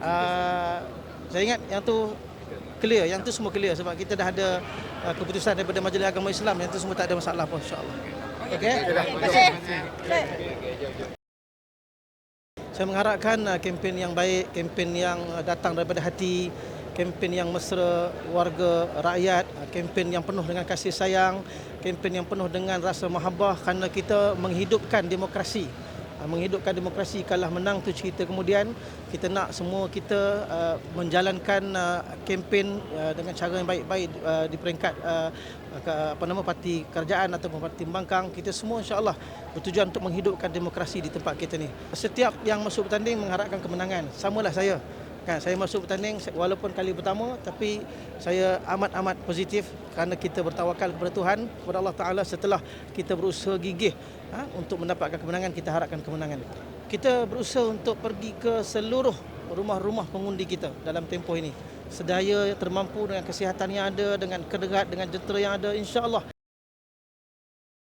uh, saya ingat yang tu clear, yang tu semua clear sebab kita dah ada uh, keputusan daripada Majlis Agama Islam yang tu semua tak ada masalah pun insya-Allah. Okey. Terima kasih. Saya mengharapkan uh, kempen yang baik, kempen yang uh, datang daripada hati, kempen yang mesra warga rakyat, uh, kempen yang penuh dengan kasih sayang, kempen yang penuh dengan rasa mahabbah kerana kita menghidupkan demokrasi. Uh, menghidupkan demokrasi kalah menang tu cerita kemudian kita nak semua kita uh, menjalankan uh, kempen uh, dengan cara yang baik-baik uh, di peringkat uh, ke, apa nama parti kerajaan ataupun parti pembangkang kita semua insya-Allah bertujuan untuk menghidupkan demokrasi di tempat kita ni. Setiap yang masuk bertanding mengharapkan kemenangan. Samalah saya. Kan saya masuk bertanding walaupun kali pertama tapi saya amat-amat positif kerana kita bertawakal kepada Tuhan kepada Allah Taala setelah kita berusaha gigih ha, untuk mendapatkan kemenangan kita harapkan kemenangan. Kita berusaha untuk pergi ke seluruh rumah-rumah pengundi kita dalam tempoh ini. Sedaya termampu dengan kesihatan yang ada, dengan kederat, dengan jentera yang ada insya-Allah